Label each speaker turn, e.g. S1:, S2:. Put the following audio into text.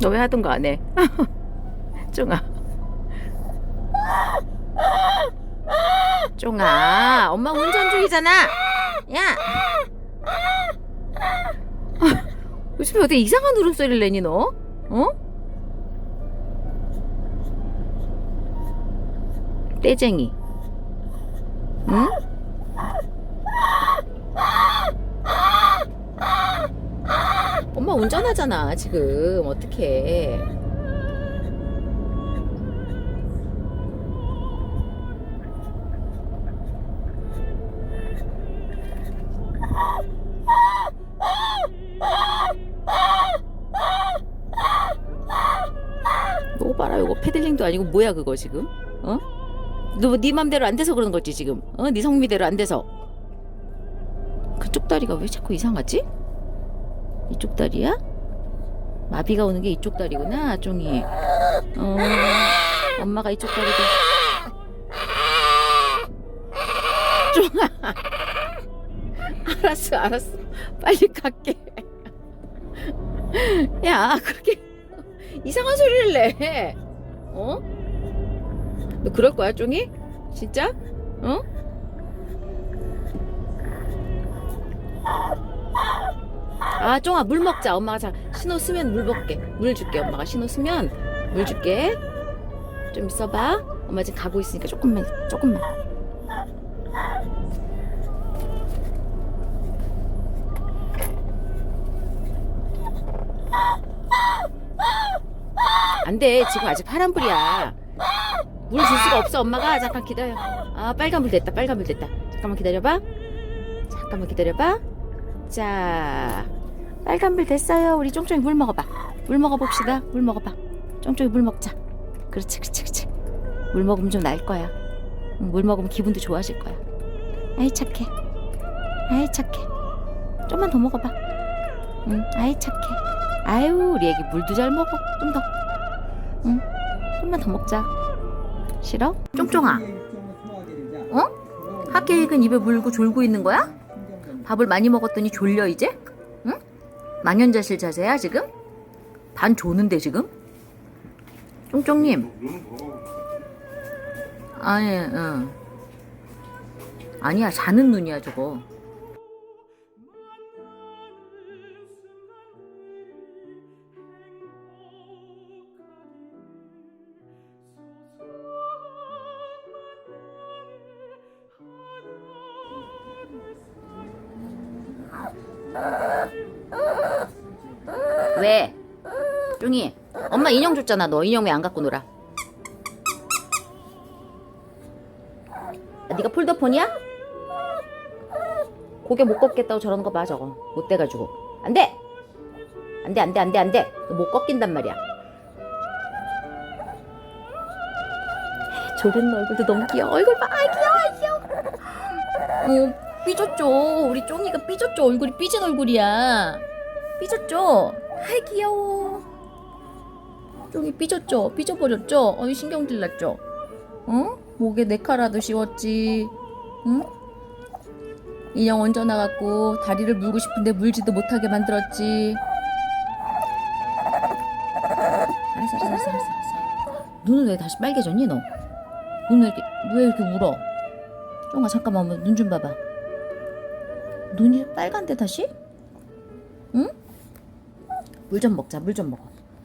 S1: 너 왜 하던 거 안 해? 쫑아. 쫑아, 엄마 운전 중이잖아. 야. 요즘에 어디 이상한 울음소리를 내니 너? 어? 떼쟁이. 응? 엄마 운전하잖아 지금 어떡해 이거 봐라 이거 패들링도 아니고 뭐야 그거 지금 어? 너네 맘대로 안 돼서 그런 거지 지금 어? 네 성미대로 안 돼서 그쪽 다리가 왜 자꾸 이상하지? 이쪽 다리야? 마비가 오는 게 이쪽 다리구나 쫑이 어 엄마가 이쪽 다리도 쫑아 알았어 알았어 빨리 갈게 야 그렇게 이상한 소리를 내 어? 너 그럴 거야 쫑이? 진짜? 어? 아, 쫑아, 물 먹자. 엄마가 자, 신호 쓰면 물 먹게. 물 줄게. 엄마가 신호 쓰면 물 줄게. 좀 있어봐. 엄마 지금 가고 있으니까 조금만, 조금만. 안 돼. 지금 아직 파란불이야. 물 줄 수가 없어. 엄마가 잠깐 기다려. 아, 빨간불 됐다. 빨간불 됐다. 잠깐만 기다려봐. 잠깐만 기다려봐. 자, 빨간불 됐어요. 우리 쫑쫑이 물 먹어봐. 물 먹어봅시다. 물 먹어봐. 쫑쫑이 물 먹자. 그렇지, 그렇지, 그렇지. 물 먹으면 좀 나을 거야. 응, 물 먹으면 기분도 좋아질 거야. 아이 착해. 아이 착해. 좀만 더 먹어봐. 응, 아이 착해. 아유, 우리 애기 물도 잘 먹어. 좀 더. 응, 좀만 더 먹자. 싫어? 쫑쫑아, 어? 학계획은 입에 물고 졸고 있는 거야? 밥을 많이 먹었더니 졸려 이제? 응? 망연자실 자세야 지금? 반 조는데 지금? 쫑쫑님 아니 응 아니야 자는 눈이야 저거 왜? 쫑이 엄마 인형 줬잖아. 너 인형 왜 안 갖고 놀아? 아, 네가 폴더폰이야? 고개 못 꺾겠다고 저러는 거 봐 저거. 못 돼가지고. 안돼! 안돼 안돼 안돼 안돼. 너못 꺾인단 말이야. 조른 얼굴도 너무 귀여워. 얼굴 봐. 아, 귀여워 귀여워. 어 삐졌죠. 우리 쫑이가 삐졌죠. 얼굴이 삐진 얼굴이야. 삐졌죠 아이 귀여워 쫑이 삐졌죠 삐져버렸죠 어이 신경질 났죠 어? 목에 네카라도 씌웠지 응? 인형 얹어 나갔고 다리를 물고 싶은데 물지도 못하게 만들었지 알았어 알았어 알았어 알았어. 눈은 왜 다시 빨개졌니 너? 눈 왜 이렇게 왜 이렇게 울어? 쫑아 잠깐만 눈 좀 봐봐 눈이 빨간데 다시? 응? 물 좀 먹자 물 좀 먹어